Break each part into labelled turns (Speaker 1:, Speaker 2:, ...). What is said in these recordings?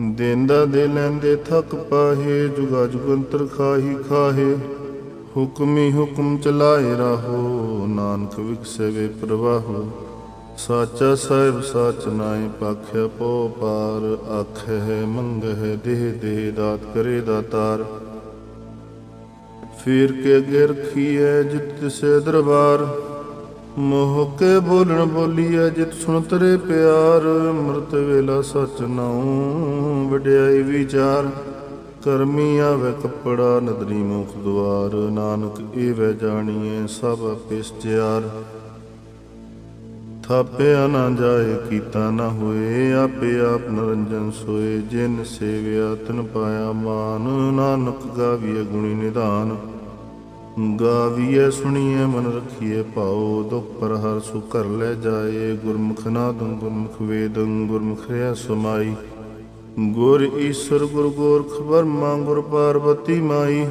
Speaker 1: ਦੇਂਦਾ ਦੇ ਲੈਂਦੇ ਥਕ ਪਾਹੇ, ਜੁਗਾ ਜੁਗੰਤਰ ਖਾਹੀ ਖਾਹੇ। ਹੁਕਮੀ ਹੁਕਮ ਚਲਾਏ ਰਹੋ, ਨਾਨਕ ਵਿਖਸੇ ਵੇ ਪ੍ਰਵਾਹੋ। ਸਾਚਾ ਸਾਹਿਬ ਸਾਚ ਨਾਏ ਪਾਖਿਆ ਪੋ ਪਾਰ ਆਖੇ ਹੈ ਮੰਗਹਿ ਦੇਹ ਦੇਹ ਦਾਤ ਕਰੇ ਦਾਤਾਰ। ਫੇਰ ਕੇ ਅੱਗੇ ਰਖੀਐ ਜਿਤ ਤਿਸੇ ਦਰਬਾਰ। ਮੋਹ ਕੇ ਬੋਲਣ ਬੋਲੀਐ ਜਿਤ ਸੁਣ ਤਰੇ ਪਿਆਰ। ਅੰਮ੍ਰਿਤ ਵੇਲਾ ਸਚ ਨਾਉ, ਵਡਿਆਈ ਵਿਚਾਰ। ਕਰਮੀ ਆਵੇ ਕੱਪੜਾ, ਨਦਰੀ ਮੁਖ ਦੁਆਰ। ਨਾਨਕ ਏਵੈ ਜਾਣੀਐ, ਸਭ ਪਿਸਚਿਆਰ ਥਾਪਿਆ ਨਾ ਜਾਏ, ਕੀਤਾ ਨਾ ਹੋਏ, ਆਪੇ ਆਪ ਨਰੰਜਨ ਸੋਏ। ਜਿਨ ਸੇਵਿਆ, ਤਨ ਪਾਇਆ ਮਾਨ। ਨਾਨਕ ਗਾਵੀਏ ਗੁਣੀ ਨਿਧਾਨ। ਗਾਵੀਐ, ਸੁਣੀਐ, ਮਨ ਰਖੀਐ ਭਾਉ ਦੁਖ ਪਰ ਹਰ ਸੁ ਘਰ ਲੈ ਜਾਏ। ਗੁਰਮੁਖ ਨਾਦੰ ਗੁਰਮੁਖ ਵੇਦੰ, ਗੁਰਮੁਖ ਰਿਆ ਸਮਾਈ। ਗੁਰ ਈਸ਼ਰ ਗੁਰ ਗੋਰਖ ਬਰਮਾ ਗੁਰ ਪਾਰਵਤੀ ਮਾਈ।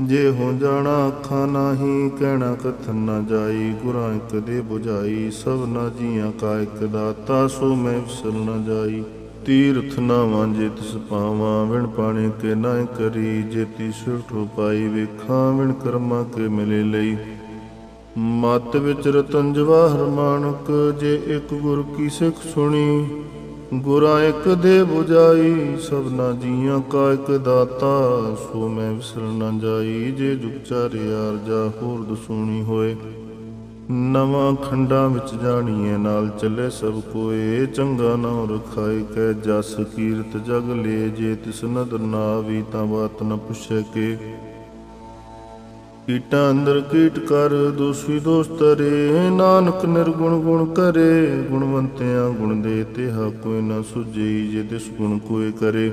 Speaker 1: ਜੇ ਹੋ ਜਾਣਾ ਅੱਖਾਂ ਨਾਹੀ, ਕਹਿਣਾ ਕਥਨ ਨਾ ਜਾਈ। ਗੁਰਾਂ ਇੱਕ ਦੇ 부ਝਾਈ ਸਭ ਨਾ ਜੀਆਂ ਕਾ ਇੱਕ ਦਾਤਾ, ਸੋ ਮੈਂ ਵਿਸਰ ਨਾ ਜਾਈ। ਤੀਰਥ ਨਾਵਾਂ ਜੇ ਤਿਸ ਪਾਵਾਂ ਵਿਣ ਪਾਣੀ ਕੇ ਨਾ ਕਰੀ ਜੇ ਤੀ ਸੁਠੋ ਵੇਖਾਂ, ਵਿਣ ਕਰਮਾਂ ਕੇ ਮਿਲੇ ਲਈ। ਮਤ ਵਿੱਚ ਰਤਨ ਜਵਾਹਰ ਮਾਨਕ ਜੇ ਇੱਕ ਗੁਰ ਕੀ ਸਿੱਖ ਸੁਣੀ, ਗੁਰਾਂ ਇੱਕ ਦੇ 부ਝਾਈ ਸਭਨਾ ਜੀਆਂ ਕਾ ਇੱਕ ਦਾਤਾ, ਸੋ ਮੈਂ ਵਿਸਰ ਨਾ ਜਾਈ, ਜੇ ਜੁਗ ਚਾਰਿਆਰ ਜਾ ਹੋਰ ਦਸੂਣੀ ਹੋਏ। ਨਵਾਂ ਖੰਡਾਂ ਵਿੱਚ ਜਾਣੀਏ ਨਾਲ ਚੱਲੇ ਸਭ ਕੋਏ। ਚੰਗਾ ਨਾਮ ਰਖਾਇ ਕੈ ਜਸ ਕੀਰਤ ਜਗ ਲੇ। ਜੇ ਤਿਸ ਨਦਰ ਨਾ ਆਵੀ ਤਾਂ ਬਾਤ ਨ ਪੁੱਛੇ ਕੇ। ਕੀਟਾਂ ਅੰਦਰ ਕੀਟ ਕਰ, ਦੋਸੀ ਦੋਸਤ ਰੇ। ਨਾਨਕ ਨਿਰਗੁਣ ਗੁਣ ਕਰੇ। ਗੁਣਵੰਤਿਆਂ ਗੁਣ ਦੇ ਤਿਹਾ ਕੋਈ ਨਾ ਸੁਝਈ ਜੇ ਤਿਸ ਗੁਣ ਕੋਈ ਕਰੇ।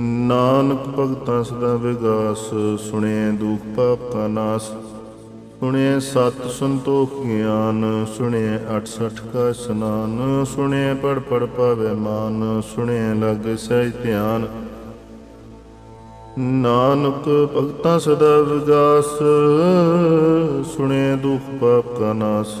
Speaker 1: ਨਾਨਕ ਭਗਤਾਂ ਸਦਾ ਵਿਗਾਸ ਸੁਣੇ ਦੁਖ ਪਾਪ ਕਾ ਨਾਸ। ਸੁਣੇ ਸਤ ਸੰਤੋਖ ਗਿਆਨ ਸੁਣੇ 68 ਕਾ ਸਨਾਨ ਸੁਣੇ ਪੜ ਪੜ ਪਾਵੇ ਮਾਨ ਸੁਣੇ ਲਗ ਸਹਿ ਧਿਆਨ। ਨਾਨਕ ਭਗਤਾਂ ਸਦਾ ਵਿਗਾਸ ਸੁਣੇ ਦੁਖ ਪਾਪ ਕਾ ਨਾਸ।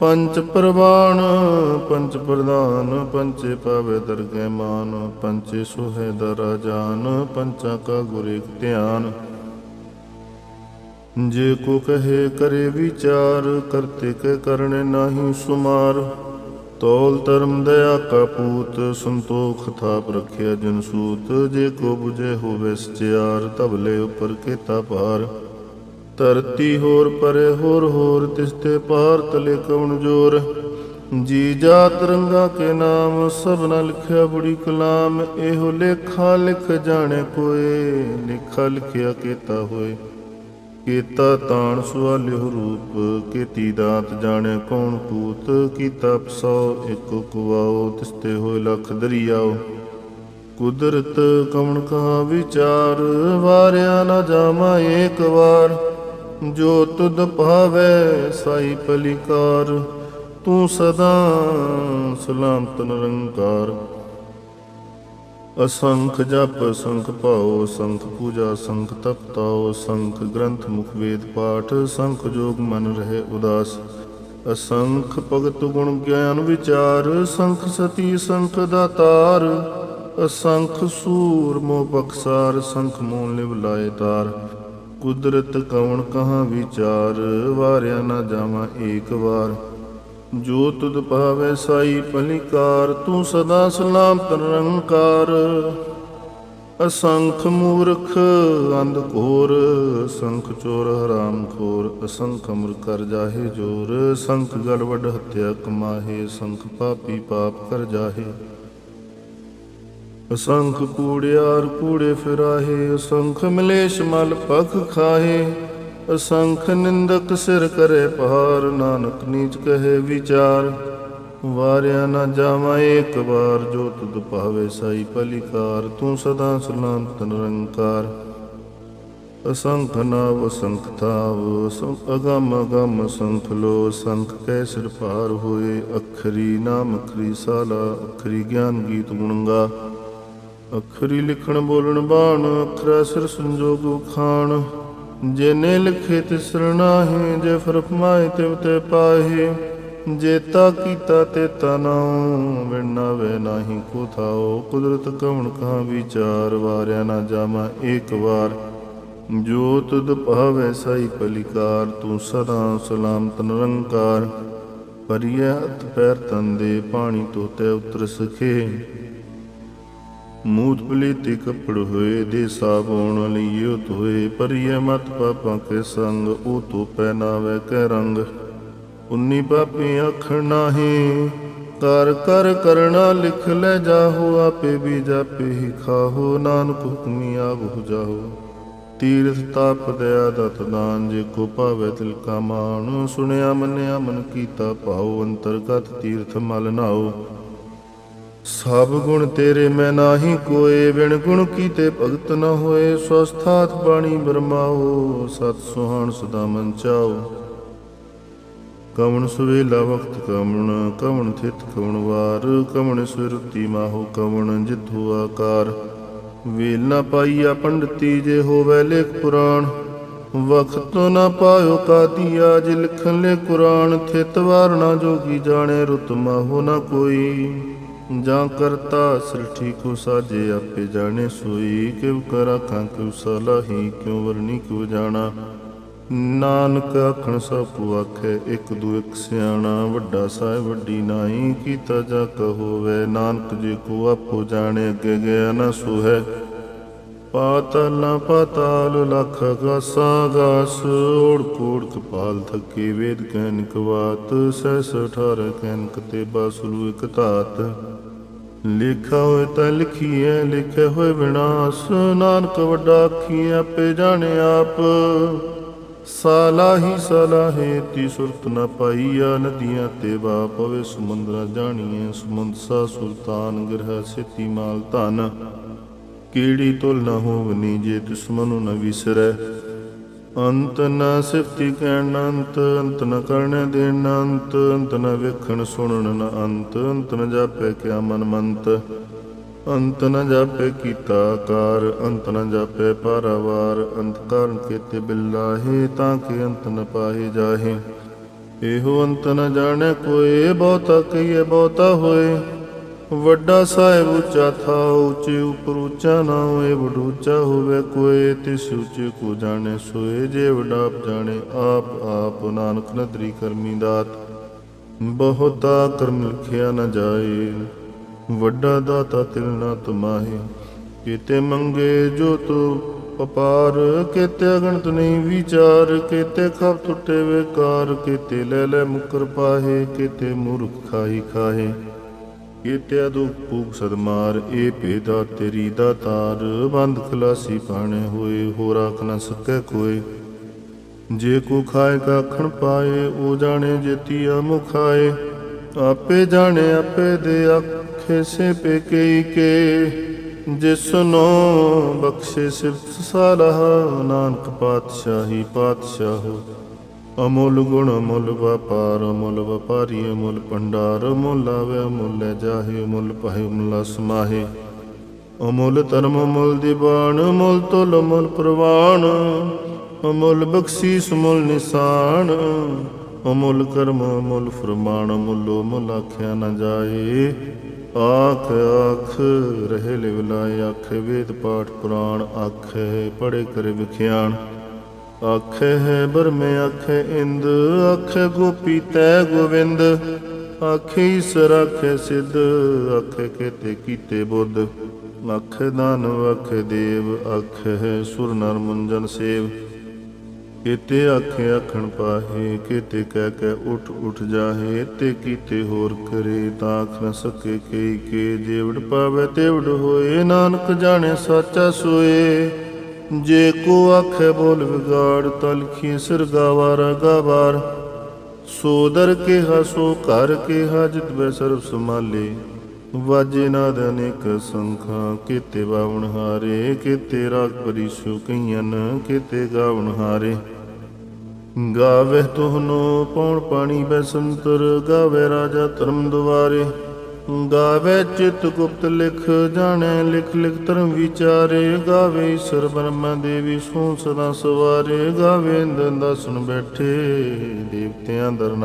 Speaker 1: ਪੰਚ ਪ੍ਰਵਾਨ, ਪੰਚ ਪ੍ਰਧਾਨ, ਪੰਚੇ ਪਾਵੇ ਦਰਗਹਿ ਮਾਨ, ਪੰਚੇ ਸੁਹੇ ਦਰਾ ਜਾਨ ਪੰਚਾ ਕਾ ਗੁਰ ਧਿਆਨ। ਜੇ ਕੋ ਕਹੇ ਕਰੇ ਵਿਚਾਰ, ਕਰਤੇ ਕੇ ਕਰਨੇ ਨਾਹੀ ਸੁਮਾਰ। ਤੋਲ ਧਰਮ ਦਇਆ ਕਾ ਪੂਤ, ਸੰਤੋਖ ਥਾਪ ਰਖਿਆ ਜਨਸੂਤ ਜੇ ਕੋ ਬੁਝੇ ਹੋਵੇ ਸਚਿਆਰ ਤਬਲੇ ਉਪਰ ਕੀਤਾ ਭਾਰ। ਧਰਤੀ ਹੋਰ ਪਰੇ ਹੋਰ ਹੋਰ ਤਿਸਤੇ ਪਾਰ ਤਲੇ ਕਵਣ ਜੋਰ। ਜੀ ਜਾ ਰੰਗਾ ਕੇ ਨਾਮ, ਸਭ ਨ ਲਿਖਿਆ ਬੜੀ ਕਲਾਮ, ਇਹੋ ਲੇਖਾ ਲਿਖ ਜਾਣੇ ਕੋਏ ਲਿਖਾ ਲਿਖਿਆ ਕੀਤਾ ਹੋਏ। ਕੀਤਾ ਤਾਣ ਸੁਆਲਿਓ ਰੂਪ, ਕੀਤੀ ਦਾਤ ਜਾਣੇ ਕੌਣ ਕੂਤ ਕੀਤਾ ਪਸੋ ਇੱਕ ਕੁਵਾਓ ਤਿਸਤੇ ਹੋਏ ਲਖ ਦਰਿਆਓ। ਕੁਦਰਤ ਕਮਣ ਕਹਾ ਵਿਚਾਰ, ਵਾਰਿਆ ਨਾ ਜਾਮਾ ਏਕ ਵਾਰ। ਜੋ ਤੁਧ ਭਾਵੈ ਸਾਈ ਪਲਿਕਾਰ, ਤੂੰ ਸਦਾ ਸਲਾਮਤ ਨਿਰੰਕਾਰ। ਅਸੰਖ ਜਪ, ਸੰਖ ਭਾਉ, ਸੰਖ ਪੂਜਾ, ਸੰਖ ਤਪਤਾਉ ਸੰਖ ਗ੍ਰੰਥ ਮੁਖ ਵੇਦ ਪਾਠ, ਸੰਖ ਜੋਗ ਮਨ ਰਹੇ ਉਦਾਸ। ਅਸੰਖ ਭਗਤ ਗੁਣ ਗਿਆਨ ਵਿਚਾਰ, ਸੰਖ ਸਤੀ, ਸੰਖ ਦਾਤਾਰ। ਅਸੰਖ ਸੂਰ ਮੋ ਬਖਸਾਰ ਸੰਖ ਮੂਲ ਲਿਵ ਲਾਏ ਤਾਰ। ਕੁਦਰਤ ਕਵਣ ਕਹਾ ਵਿਚਾਰ, ਵਾਰਿਆ ਨਾ ਜਾਵਾਂ ਏਕ ਵਾਰ। ਜੋ ਤੁਧ ਭਾਵੇ ਸਾਈ ਭਲਿਕਾਰ, ਤੂੰ ਸਦਾ ਸਲਾਮਤ ਨਿਰੰਕਾਰ। ਅਸੰਖ ਮੂਰਖ, ਅੰਧ ਘੋਰ ਸੰਖ ਚੋਰ, ਹਰਾਮ ਖੋਰ, ਅਸੰਖ ਅਮਰ ਕਰ ਜਾਹੇ ਜੋਰ। ਸੰਖ ਗੜ ਹੱਤਿਆ ਕਮਾਹੇ ਸੰਖ ਪਾਪੀ ਪਾਪ ਕਰ ਜਾਹੇ। ਅਸੰਖ ਕੂੜਿਆਰ ਕੂੜੇ ਫਿਰਾਹੇ, ਅਸੰਖ ਮਲੇਸ਼ ਮਲ ਪਖ ਖਾਹੇ। ਅਸੰਖ ਨਿੰਦਕ ਸਿਰ ਕਰੇ ਪਹਾਰ ਨਾਨਕ ਨੀਚ ਕਹੇ ਵਿਚਾਰ। ਵਾਰਿਆ ਨਾ ਜਾਵਾਂ ਏਕ ਵਾਰ, ਜੋ ਤੁਧ ਭਾਵੇ ਸਾਈ ਪਲਿਕਾਰ, ਤੂੰ ਸਦਾ ਸਲਾਮਤ ਨਿਰੰਕਾਰ। ਅਸੰਖ ਨਾਵ, ਅਸੰਖ ਥਾਵ ਅਸੰਖ ਅਗਮ ਅਗਮ ਸੰਖ ਲੋ, ਸੰਖ ਕੈ ਸਿਰ ਪਾਰ ਹੋਏ, ਅਖਰੀ ਨਾਮ ਅਖਰੀ ਸਾਲਾ, ਅਖਰੀ ਗਿਆਨ ਗੀਤ ਗੁਣਗਾ। ਅਖਰੀ ਲਿਖਣ ਬੋਲਣ ਬਾਣ, ਅਖਰਾ ਸਿਰ ਸੰਜੋਗ ਖਾਣ। ਜਿਨੇ ਲਿਖੇ ਤਿਸਰ ਨਾਹੀ, ਜੇ ਫਰਮਾਏ ਤਿਵ ਤੇ ਪਾਹੀ। ਜੇਤਾ ਕੀਤਾ ਤੇ ਤਨਾਉ ਵਿਣਾ ਵੇ ਨਾਹੀ ਕੋ ਥਾਓ ਕੁਦਰਤ ਕਵਣ ਕਾ ਵਿਚਾਰ, ਵਾਰਿਆ ਨਾ ਜਾਮਾ ਏਕ ਵਾਰ। ਜੋ ਤੁਧ ਭਾਵੇ ਸਾਈ ਪਲਿਕਾਰ, ਤੂੰ ਸਦਾ ਸਲਾਮਤ ਨਿਰੰਕਾਰ। ਪਰਿਆ ਹੱਥ ਪੈਰ ਤੰਦੇ, ਪਾਣੀ ਤੋਤੇ ਉਤਰ ਸਖੇ। ਮੂਤ ਪਲੀਤੀ ਕੱਪੜ ਹੋਏ ਦੇ ਸਾਬੋਣ ਲਈਓ ਤੋਏ ਪਰਿਐ ਮਤ ਪਾਪਾਂ ਕੇ ਸੰਗ, ਉਹ ਤੋ ਪਹਿਨਾਵੇ ਕੈ ਰੰਗ। ਉਨੀ ਪਾਪੀ ਆਖਣ ਨਾਹੀ ਕਰ ਕਰ ਕਰਣਾ ਲਿਖ ਲੈ ਜਾਹੋ, ਆਪੇ ਵੀ ਜਾਪੇ ਹੀ ਖਾਹੋ, ਨਾਨਕ ਹੁਕਮੀ ਆਵਹੁ ਜਾਹੋ। ਤੀਰਥ ਤਾਪ ਦਇਆ ਦਤ ਦਾਨ, ਜੇ ਕੋ ਭਾਵੇ ਤਿਲ ਕਾ ਮਾਨ ਸੁਣਿਆ ਮੰਨਿਆ ਮਨ ਕੀਤਾ ਭਾਉ ਅੰਤਰਗਤ ਤੀਰਥ ਮਲ ਨਾਓ ਸਭ ਗੁਣ ਤੇਰੇ ਮੈਂ ਨਾਹੀ ਕੋਏ ਵਿਣ ਗੁਣ ਕੀਤੇ ਭਗਤ ਨ ਹੋਏ। ਸਵਸਥਾਤ ਬਾਣੀ ਬਰਮਾਓ, ਸਤ ਸੁਹਾਣ ਸਦਾ ਮਨ ਚਾਓ। ਕਵਣ ਸੁਵੇਲਾ ਵਕਤ ਕਵਣ ਕਵਣ ਥਿਤ ਕਵਣ ਵਾਰ। ਕਵਣ ਸੁਰਤੀ ਮਾਹੋ ਕਵਣ, ਜਿਥੂ ਆਕਾਰ। ਵੇਲ ਨਾ ਪਾਈਆ ਪੰਡਤੀ ਜੇ ਹੋਵੇ ਲੇਖ ਪੁਰਾਣ। ਵਖਤ ਨਾ ਪਾਇਓ ਕਾਦੀਆ, ਜੇ ਲਿਖਣ ਲੈ ਕੁਰਾਨ। ਥਿਤ ਵਾਰ ਨਾ ਜੋਗੀ ਜਾਣੇ, ਰੁਤ ਮਾਹੋ ਨਾ ਕੋਈ। ਜਾਂ ਕਰਤਾ ਸ੍ਰਿਸ਼ਟੀ ਕੋ ਸਾਜੇ, ਆਪੇ ਜਾਣੇ ਸੋਈ ਕਿਵ ਕਰਾ ਖਾਂ ਕਿਵ ਸਲਾਹੀ ਕਿਉ ਵਰਨੀ ਕਿਉ ਜਾਣਾ। ਨਾਨਕ ਆਖਣ ਸਭ ਕੋ ਆਖੇ, ਇੱਕ ਦੂ ਇੱਕ ਸਿਆਣਾ, ਵੱਡਾ ਸਾਹਿਬ ਵੱਡੀ ਨਾਈ ਕੀਤਾ ਜਾ ਕਹੋਵੇ ਨਾਨਕ ਜੀ ਕੋ ਆਪੋ ਜਾਣੇ, ਅੱਗੇ ਗਿਆ ਨਾ ਸੋ ਹੈ ਪਾਤਲ ਪਾਤਾਲ, ਲਖ ਗਾਸਾ ਗਾਸ ਓੜ ਕੋੜ ਕਪਾਲ ਥਕੇ ਵੇਦ ਕੈਨਿਕ ਬਾਤ ਸਹਿਸ ਅਠਾਰ ਕੈਨਕ ਤੇ ਬਾਸਲੂ ਇਕ ਧਾਤ। ਲਿਖਾ ਹੋਏ ਤਾਂ ਲਿਖੀਐ, ਲਿਖੇ ਹੋਏ ਵਿਨਾਸ਼। ਨਾਨਕ ਵੱਡਾ ਆਖੀ ਆਪੇ ਜਾਣੇ ਆਪ। ਸਾਲਾਹੀ ਸਲਾਹੇ ਤੀ ਸੁਰਤ ਨ ਪਾਈਆ। ਨਦੀਆਂ ਤੇ ਵਾ ਪਵੇ, ਸਮੁੰਦਰ ਜਾਣੀਏ ਸਮੁੰਦ ਸਾ ਸੁਲਤਾਨ, ਗ੍ਰਹ ਸਿਤੀ ਮਾਲ ਧਨ। ਕੀੜੀ ਤੁਲ ਨ ਹੋਵਨੀ ਜੇ ਤਿਸ ਮਨੁ ਨ ਵਿਸਰੈ? ਅੰਤ ਨ ਸਿਫਤੀ ਕਹਿਣ ਅੰਤ ਅੰਤ ਨ ਕਰਨੇ ਦੇਣ ਅੰਤ ਅੰਤ ਨ ਵੇਖਣ ਸੁਣਨ ਨ ਅੰਤ ਅੰਤ ਨ ਜਾਪੇ ਕਿਆ ਮਨ ਮੰਤ। ਅੰਤ ਨ ਜਾਪੇ ਕੀਤਾ ਕਾਰ ਅੰਤ ਨ ਜਾਪੇ ਪਾਰਾਵਾਰ, ਅੰਤ ਕਰਨ ਕੀਤੇ ਬਿਲਾਹੇ ਤਾਂ ਕਿ ਅੰਤ ਨ ਪਾਹੇ ਜਾਹੇ। ਇਹੋ ਅੰਤ ਨ ਜਾਣੈ ਕੋਏ ਬਹੁਤਾ ਕਹੀਏ ਬਹੁਤਾ ਹੋਏ। ਵੱਡਾ ਸਾਹਿਬ ਉੱਚਾ ਥਾ, ਉੱਚੇ ਉਪਰ ਉੱਚਾ ਨਾ ਹੋਏ, ਵਡੂਚਾ ਹੋਵੇ ਕੋਏ, ਤਿਸ ਉੱਚੇ ਕੋ ਜਾਣੇ ਸੋਏ, ਜੇ ਵਡਾਪ ਜਾਣੇ, ਆਪ ਆਪ ਨਾਨਕ ਨਦਰੀ ਕਰਮੀ ਦਾਤ। ਬਹੁਤਾ ਕਰਮ ਲਿਖਿਆ ਨ ਜਾਏ, ਵੱਡਾ ਦਾਤਾ ਤਿਲ ਨਾ ਤੁਮਾਹੇ। ਕੀਤੇ ਮੰਗੇ ਜੋ ਤੂੰ ਅਪਾਰ, ਕੀਤੇ ਅਗਣਤ ਨਹੀਂ ਵਿਚਾਰ, ਕੀਤੇ ਖਬ ਟੁੱਟੇ ਵੇਕਾਰ ਕੀਤੇ ਲੈ ਲੈ ਮੁਕਰ ਪਾਹੇ, ਕੀਤੇ ਮੂਰਖ ਖਾਈ ਖਾਹੇ। ਕੀਤੇ ਦੁਖ ਸਦਮਾਰ ਇਹ ਭੇਦਾ ਤੇਰੀ ਦਾ ਤਾਰ। ਬੰਦ ਖਲਾਸੀ ਪਾਣੇ ਹੋਏ ਹੋ ਰਾਖ ਨ ਸਕੈ ਕੋਏ ਜੇ ਕੋ ਖਾਏ ਕਾਖਣ ਪਾਏ ਉਹ ਜਾਣੇ ਜੇਤੀਆ ਮੁਖਾਏ। ਆਪੇ ਜਾਣੇ, ਆਪੇ ਦੇ ਆਖੇ ਸੇ ਪੇ ਕਈ ਕੇ। ਜਿਸਨੋ ਬਖਸ਼ੇ ਸਿਫਤ ਸਾਰਾ, ਨਾਨਕ ਪਾਤਸ਼ਾਹੀ ਪਾਤਸ਼ਾਹੋ। ਅਮੁੱਲ ਗੁਣ ਅਮੁੱਲ ਵਪਾਰ, ਅਮੁੱਲ ਵਪਾਰੀ ਅਮੁੱਲ ਭੰਡਾਰ, ਅਮੁੱਲ ਆਵੇ ਅਮੁੱਲ ਜਾਹੇ, ਅਮੁੱਲ ਪਹਿ, ਅਮੁੱਲ ਸਮਾਹੇ ਅਮੁੱਲ ਧਰਮ ਅਮੁੱਲ ਦੀਵਾਨ ਅਮੁੱਲ ਤੁਲ ਅਮੁੱਲ ਪ੍ਰਵਾਨ ਅਮੁੱਲ ਬਖਸ਼ੀਸ, ਅਮੁੱਲ ਨਿਸ਼ਾਨ ਅਮੁੱਲ ਕਰਮ, ਅਮੁੱਲ ਫਰਮਾਨ, ਅਮੁੱਲ ਅਮੁੱਲ ਆਖਿਆ ਨਾ ਜਾਏ। ਆਖ ਆਖ, ਰਹੇ ਲਿਵਲਾਏ ਆਖੇ ਵੇਦ ਪਾਠ ਪੁਰਾਣ, ਆਖੇ ਪੜੇ ਕਰੇ ਵਿਖਿਆਣ। ਆਖੇ ਹੈ ਬਰਮੇ ਆਖੇ ਇੰਦ, ਆਖੇ ਗੋਪੀ ਤੈ ਗੋਵਿੰਦ। ਆਖੇ ਈਸਰ, ਆਖੇ ਸਿੱਧ, ਆਖੇ ਕੇਤੇ ਕੀਤੇ ਬੁੱਧ। ਆਖੇ ਦਾਨਵ, ਆਖੇ ਦੇਵ, ਆਖੇ ਹੈ ਸੁਰ ਨਰ ਮੁੰਜਨ ਸੇਵ। ਕੀਤੇ ਆਖੇ ਆਖਣ ਪਾਹੇ, ਕੀਤੇ ਕਹਿ ਕੇ ਉਠ ਉਠ ਜਾਹੇ, ਤੇ ਕੀਤੇ ਹੋਰ ਕਰੇ ਤਾਂ ਆਖ ਨ ਸਕੇ ਕਈ ਕੇ। ਜੇਵੜ ਪਾਵੇ ਤੇਵੜ ਹੋਏ, ਨਾਨਕ ਜਾਣੇ ਸਾਚਾ ਸੋਏ। ਜੇ ਕੋ ਆਖੇ ਬੋਲ ਵਿਗਾੜ ਤਲਖੀ ਸਿਰ ਗਾਵਾਰਾ, ਗਾਵਾਰ। ਸੋ ਕੇ ਹਸੋ ਘਰ ਕੇ ਹਾਜਤ ਬੈ ਸਰਬ ਸਮਾਲੇ ਵਾਜੇ ਨਾਦ ਅਨੇਕ ਸੰਖਾਂ, ਕੀਤੇ ਬਾਵਣ ਹਾਰੇ, ਕੀਤੇ ਰਾਗ ਪਰਿਸ਼ੂ ਕਈਆਂ ਕੀਤੇ ਗਾਵਣ ਹਾਰੇ। ਗਾਵੇ ਤੁਹਨੋ, ਪੌਣ ਪਾਣੀ ਬੈ ਸੰਤਰ ਗਾਵੇ ਰਾਜਾ ਧਰਮ ਦੁਆਰੇ। ਗਾਵੇ ਚਿਤ ਗੁਪਤ ਲਿਖ ਜਾਣੈ, ਲਿਖ ਲਿਖ ਧਰਮ ਵਿਚਾਰੇ ਗਾਵੇ ਈਸ਼ਰ ਬ੍ਰਹਮਾ ਦੇਵੀ ਸੋ ਸਦਾ ਸਵਾਰੇ ਗਾਵੇ ਇੰਦਨ ਦਸਣ ਬੈਠੇ ਦੇਵਤਿਆਂ ਦਰ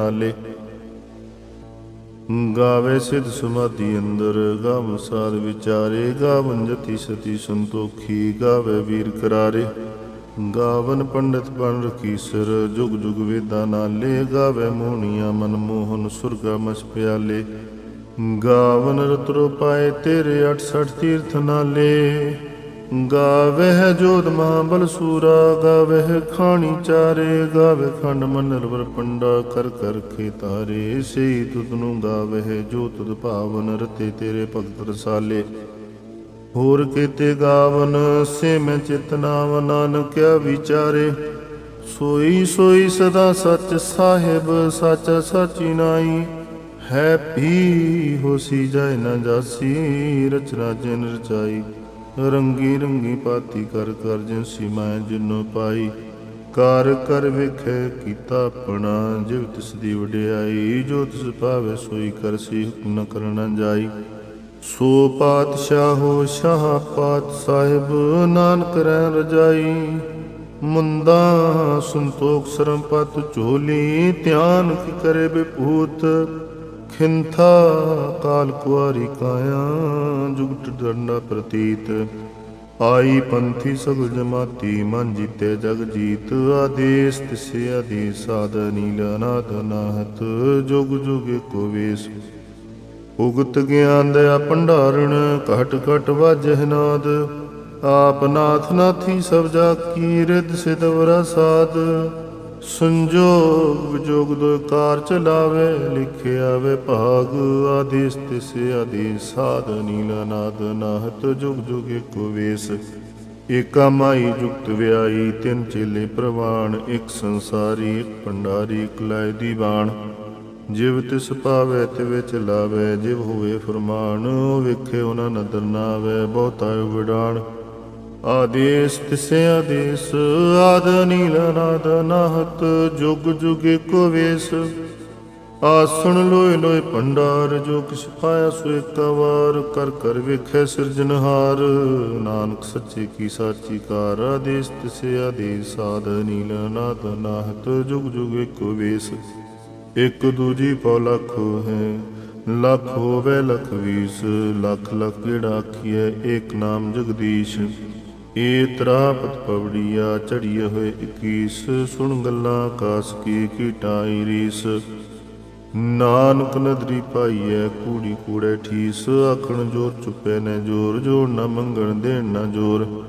Speaker 1: ਗਾਵੇ ਸਿਧ ਸਮਾਧੀ ਅੰਦਰ, ਗਾਵ ਸਾਧ ਵਿਚਾਰੇ ਗਾਵਨ ਜਤੀ ਸਤੀ ਸੰਤੋਖੀ, ਗਾਵੇ ਵੀਰ ਕਰਾਰੇ। ਗਾਵਨ ਪੰਡਤ ਬਣ ਰਖੀਸਰ ਜੁਗ ਜੁਗ ਵੇਦਾਂ ਨਾਲੇ, ਗਾਵੇ ਮੋਹਣੀਆਂ ਮਨ ਮੋਹਨ ਸੁਰਗਾ ਮਸ ਪਿਆਲੇ। ਗਾਵਨ ਰਤਰੋ ਪਾਏ ਤੇਰੇ 68 ਤੀਰਥ ਨਾਲੇ। ਗਾਵਹਿ ਜੋਤ ਮਹਾਬਲ ਸੂਰਾ ਗਾਵਹਿ ਖਾਣੀ ਚਾਰੇ। ਗਾਵੇ ਖੰਡ ਮਨਰਵਰ ਪੰਡਾ ਕਰ ਕਰ ਕੇ ਤਾਰੇ ਸਈ ਤੁਧ ਨੂੰ ਗਾਵਹਿ ਜੋ ਤੁਧ ਭਾਵਨ ਰਤੇ ਤੇਰੇ ਭਗਤ ਰਸਾਲੇ। ਹੋਰ ਕੀਤੇ ਗਾਵਨ, ਸੇ ਮੈਂ ਚਿਤਨਾਵ ਨਾਨਕਿਆ ਵਿਚਾਰੇ। ਸੋਈ ਸੋਈ ਸਦਾ ਸੱਚ ਸਾਹਿਬ, ਸੱਚ ਸਾਚੀ ਨਾਈ। ਹੈ ਪੀ ਹੋਸੀ ਜਾਏ ਨਾ ਜਾਸੀ, ਰਚਨਾ ਜਿਨ ਰਚਾਈ। ਰੰਗੀ ਰੰਗੀ ਪਾਤੀ ਕਰ ਕਰ ਜਿਨਸੀ ਮੈਂ ਜਿਨੋ ਪਾਈ। ਕਰ ਕਰ ਵੇਖੇ ਕੀਤਾ ਆਪਣਾ, ਜਿਵ ਤਿਸ ਦੀ ਵਡਿਆਈ, ਜੋ ਤਿਸ ਭਾਵੇ ਸੋਈ ਕਰਸੀ ਹੁਕਮ ਨ ਕਰਨਾ ਜਾਈ। ਸੋ ਪਾਤਸ਼ਾਹੋ, ਸ਼ਾਹ ਪਾਤ ਸਾਹਿਬ, ਨਾਨਕ ਰਹਿ ਰਜਾਈ। ਮੁੰਦਾ ਸੰਤੋਖ ਸਰਮ ਪਤ ਝੋਲੀ, ਧਿਆਨ ਕੀ ਕਰੇ ਬਿਪੂਤ। ਖਿੰਥਾ ਕਾਲ ਕੁਆਰੀ ਕਾਇਆ, ਜੁਗਟ ਦੰਡਾ ਪ੍ਰਤੀਤ। ਆਈ ਪੰਥੀ ਸਗਲ ਜਮਾਤੀ, ਮਨ ਜੀਤੇ ਜਗ ਜੀਤ। ਆਦੇਸ ਤਿਸੇ ਆਦੇਸ, ਸਾਧ ਨੀਲ ਅਨਾਦ ਨਾਹਤ। ਜੁਗ ਜੁਗ ਏਕੋ ਵੇਸ। ਉਗਤ ਗਿਆਨ ਦਇਆ ਭੰਡਾਰਣ, ਘਟ ਘਟ ਵਾਜਹਿ ਨਾਦ। ਆਪ ਨਾਥ ਨਾਥੀ ਸਭ ਜਾ ਕੀ ਰਿਦ ਸਿਦਵਰਾ ਸਾਧ ਸੰਜੋਗ ਵਿਜੋਗ ਦੋ ਕਾਰ ਚਲਾਵੇ, ਲਿਖਿਆ ਵੇ ਭਾਗ। ਆਦੇਸ ਤਿਸ ਆਦੇਸ ਸਾਧ ਨੀਲ ਨਾਦ ਨਾਹਤ, ਜੁਗ ਜੁਗ ਏਕੋ ਵੇਸ। ਏਕਾ ਮਾਈ ਜੁਗਤ ਵਿਆਈ ਤਿੰਨ ਚੇਲੇ ਪ੍ਰਵਾਣ। ਇੱਕ ਸੰਸਾਰੀ, ਇੱਕ ਭੰਡਾਰੀ, ਇੱਕ ਲਾਇ ਦੀ ਜਿਵ ਤਿਸ ਪਾਵੇ ਤੇ ਵਿੱਚ ਲਾਵੇ, ਜਿਵ ਹੋਵੇ ਫਰਮਾਨ। ਵੇਖੇ, ਉਹਨਾਂ ਨਦਰ ਨਾ ਆਵੇ ਬਹੁਤਾ ਵਿਡਾਣ ਆਦੇਸ ਤਿਸੇ ਆਦੇਸ, ਆਦ ਨੀਲ ਨਾਦ ਨਾਹਤ, ਜੁਗ ਜੁਗ ਏਕੋ ਵੇਸ। ਆਸਣ ਲੋਏ ਲੋਏ ਭੰਡਾਰ, ਜੋ ਕਿਛ ਪਾਇਆ ਸੋ ਏਕਾ ਵਾਰ, ਕਰ ਕਰ ਵੇਖੈ ਸਿਰਜਨਹਾਰ ਨਾਨਕ ਸੱਚੇ ਕੀ ਸਾਚੀ ਕਾਰ, ਆਦੇਸ ਤਿਸੇ ਆਦੇਸ, ਆਦ ਨੀਲ ਨਾਦ ਨਾਹਤ, ਜੁਗ ਜੁਗ ਏਕੋ ਵੇਸ। ਇਕ ਦੂਜੀ ਪਉ ਲੱਖ ਹੈ, ਲੱਖ ਹੋਵੇ ਲਖ ਵੀਸ। ਲੱਖ ਲੱਖ ਜਿਹੜਾ ਆਖੀਐ, ਏਕ ਨਾਮ ਜਗਦੀਸ਼। ਏ ਤਰਾਪਤ ਪਵੜੀਆ ਚੜੀਏ ਹੋਏ 21 ਸੁਣ ਗੱਲਾਂ ਆਕਾਸ ਕੀ ਕੀਟਾਈ ਰੀਸ। ਨਾਨਕ ਨਦਰੀ ਪਾਈਐ, ਕੂੜੀ ਕੂੜੇ ਠੀਸ। ਆਖਣ ਜੋਰ ਚੁੱਪੇ ਨੇ ਜੋਰ ਜੋਰ ਨਾ ਮੰਗਣ ਦੇਣ ਨਾ ਜੋਰ।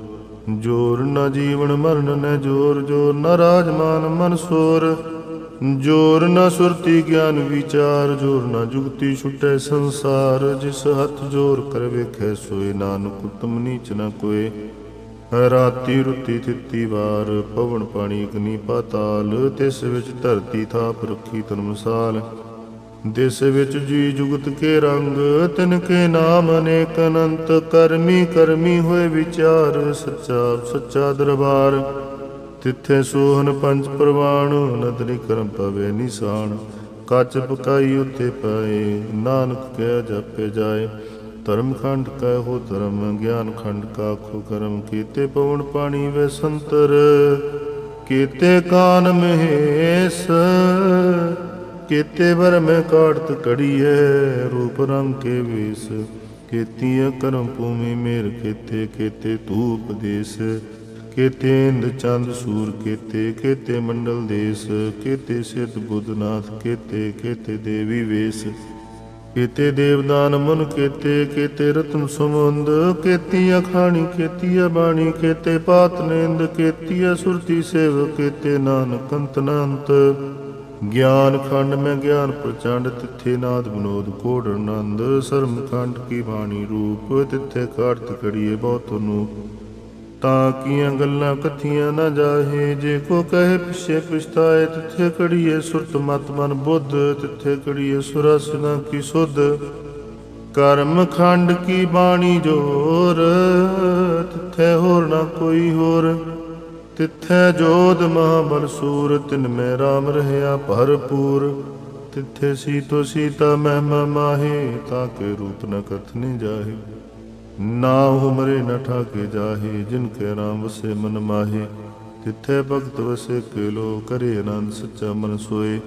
Speaker 1: ਜੋਰ ਨਾ ਜੀਵਨ ਮਰਨ ਨੇ ਜੋਰ ਜੋਰ ਨਾ ਰਾਜਮਾਨ ਮਨ ਸੋਰ। ਜੋਰ ਨਾ ਸੁਰਤੀ ਗਿਆਨ ਵਿਚਾਰ, ਜੋਰ ਨਾ ਜੁਗਤੀ ਛੁਟੈ ਸੰਸਾਰ। ਜਿਸ ਹੱਥ ਜੋਰ ਕਰ ਵੇਖੈ, ਸੋਏ ਨਾਨਕ ਉਤਮ ਨੀਚ ਨਾ ਕੋਏ। ਰਾਤੀ ਰੁੱਤੀ ਤਿੱਤੀ ਵਾਰ ਪਵਨ ਪਾਣੀ ਅਗਨੀ ਪਾਤਾਲ, ਤਿਸ ਵਿੱਚ ਧਰਤੀ ਥਾਪ ਰੱਖੀ ਤਨਮਸਾਲ ਦਿਸ ਵਿੱਚ ਜੀ ਜੁਗਤ ਕੇ ਰੰਗ, ਤਿਨ ਕੇ ਨਾਮ ਅਨੇਕ ਅਨੰਤ, ਕਰਮੀ ਕਰਮੀ ਹੋਏ ਵਿਚਾਰ, ਸੱਚਾ ਸੱਚਾ ਦਰਬਾਰ। ਤਿੱਥੇ ਸੋਹਨ ਪੰਜ ਪ੍ਰਵਾਣ, ਨਦਰੀ ਕਰਮ ਪਵੇ ਨਿਸ਼ਾਨ। ਕੱਚ ਪਕਾਈ ਉਤੇ ਪਏ, ਨਾਨਕ ਕਹਿ ਜਾਪੇ ਜਾਏ। ਧਰਮ ਖੰਡ ਕੈ ਧਰਮ, ਗਿਆਨ ਖੰਡ ਕਾਖੋ ਕਰਮ। ਕੀਤੇ ਪਵਨ ਪਾਣੀ ਵੇ ਸੰਤਰ, ਕੀਤੇ ਕਾਨ ਮਹੇਸ, ਕੀਤੇ ਵਰ ਕਾੜਤ ਕੜੀਏ ਰੂਪ ਰੰਗ ਕੇ ਵੇਸ। ਕੀਤੀਆਂ ਕਰਮ ਭੂਮੀ ਮੇਰ ਕੀਤੇ ਕੀਤੇ ਧੂਪ ਦੇਸ। ਕੀਤੇ ਇੰਦ ਚੰਦ ਸੂਰ ਕੇਤੇ, ਕੀਤੇ ਮੰਡਲ ਦੇਸ। ਕੇਤੇ ਸਿਧ ਬੁੱਧਨਾਥ ਕੀਤੇ ਕੀਤੇ ਦੇਵੀ ਵੇਸ। ਕੀਤੇ ਦੇਵਦਾਨ ਮਨ ਕੀਤੇ ਕੀਤੇ ਰਤਨ ਸਮੁੰਦ ਕੀਤੀ ਅਖਾਣੀ ਕੀਤੀ ਬਾਣੀ, ਕੀਤੇ ਪਾਤ ਨੇਂਦ ਕੀਤੀ ਸੁਰਤੀ ਸੇਵ, ਕੀਤੇ ਨਾਨਕ ਅੰਤ ਅਨੰਤ ਗਿਆਨ ਖੰਡ ਮੈਂ ਗਿਆਨ ਪ੍ਰਚੰਡ, ਤਿੱਥੇ ਨਾਦ ਵਿਨੋਦ ਕੋੜ ਆਨੰਦ। ਸਰਮ ਖੰਡ ਕੀ ਬਾਣੀ ਰੂਪ, ਤਿੱਥੇ ਕਾਰਤ ਕੜੀਏ ਬਹੁਤ ਨੂੰ ਤਾਂ ਕੀਆਂ ਗੱਲਾਂ ਕਥੀਆਂ ਨਾ ਜਾਹੇ। ਜੇ ਕੋ ਕਹੇ ਪਿਛੇ ਪਛਤਾਏ, ਤਿੱਥੇ ਕੜੀਏ ਸੁਰਤ ਮਤ ਮਨ ਬੁੱਧ, ਤਿੱਥੇ ਕੜੀਏ ਸੁਰਸ ਨਾ ਕੀ ਸੁਧ। ਕਰਮ ਖੰਡ ਕੀ ਬਾਣੀ ਜੋਰ, ਤਿੱਥੇ ਹੋਰ ਨਾ ਕੋਈ ਹੋਰ। ਤਿੱਥੈ ਜੋਧ ਮਹਾਬਲ ਸੂਰ, ਤਿਨ ਮੈਂ ਰਾਮ ਰਹਿਆ ਭਰਪੂਰ। ਤਿੱਥੇ ਸੀਤੋ ਸੀਤਾ ਮਹਿਮਾ ਮਾਹੇ, ਤਾਂ ਕੇ ਰੂਪ ਨ ਕਥਨੇ ਜਾਹੇ। ਨਾ ਹੁਮਰੇ ਨ ਠਾਕੇ ਜਾਹੇ, ਜਿਨ ਕੇ ਰਾਮ ਵਸੇ ਮਨ ਮਾਹੇ। ਤਿੱਥੇ ਭਗਤ ਵਸੇ ਕੇ ਲੋ ਕਰੇ ਆਨੰਦ ਸੱਚਾ ਮਨ ਸੋਏ।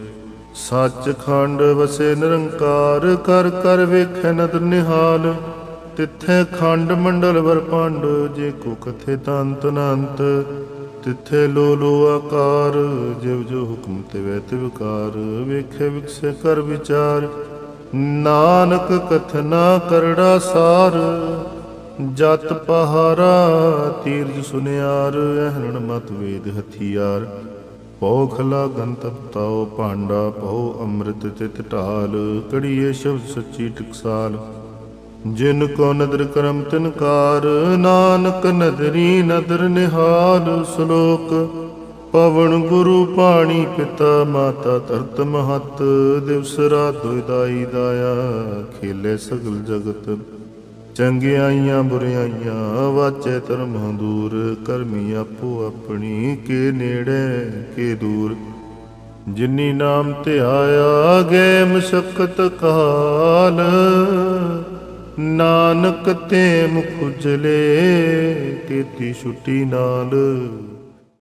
Speaker 1: ਸੱਚ ਖੰਡ ਵਸੇ ਨਿਰੰਕਾਰ, ਕਰ ਕਰ ਵੇਖੈ ਨਦ ਨਿਹਾਲ। ਤਿੱਥੇ ਖੰਡ ਮੰਡਲ ਵਰ ਪੰਡ ਜੇ ਕੋ ਕਥੇ ਤੰਤ ਅਨੰਤ ਤਿੱਥੇ ਲੋ ਲੋ ਆਕਾਰ, ਜਿਵ ਜੋ ਹੁਕਮ ਤੇ ਵੈ ਤੇ ਵਿਕਾਰ ਵੇਖੇ ਵਿਕਸੇ ਕਰ ਵਿਚਾਰ, ਨਾਨਕ ਕਥਨਾ ਕਰੜਾ ਸਾਰ। ਜਤ ਪਹਾਰਾ ਤੀਰਜ ਸੁਨਿਆਰ, ਅਹਰਣ ਮਤ ਵੇਦ ਹਥਿਆਰ। ਪਉ ਖਲਾ ਗੰਤਪ ਤਾਉ ਭਾਂਡਾ, ਪਉ ਅੰਮ੍ਰਿਤ ਤਿਤ ਢਾਲ, ਕੜੀਏ ਸ਼ਬਦ ਸੱਚੀ ਟਕਸਾਲ। ਜਿਨ ਕੋ ਨਦਰ ਕਰਮ ਤਿਨਕਾਰ ਨਾਨਕ ਨਦਰੀ ਨਦਰ ਨਿਹਾਲ। ਸ਼ਲੋਕ, ਪਵਨ ਗੁਰੂ ਪਾਣੀ ਪਿਤਾ, ਮਾਤਾ ਧਰਤ ਮਹਤ। ਦਿਵਸ ਰਾਤ ਦੁਇਦਾਈ ਦਾਇਆ, ਖੇਲੇ ਸਗਲ ਜਗਤ। ਚੰਗਿਆਈਆਂ ਬੁਰਿਆਈਆਂ, ਵਾਚੇ ਧਰਮਾਂ ਦੂਰ। ਕਰਮੀ ਆਪੋ ਆਪਣੀ, ਕੇ ਨੇੜੇ, ਕੇ ਦੂਰ। ਜਿਨੀ ਨਾਮ ਤੇ ਆਇਆ ਗਏ ਮਸ਼ਕਤ ਕਾਲ। ਨਾਨਕ ਤੇ ਮੁਖ ਉਜਲੇ ਕੀਤੀ ਛੁੱਟੀ ਨਾਲ।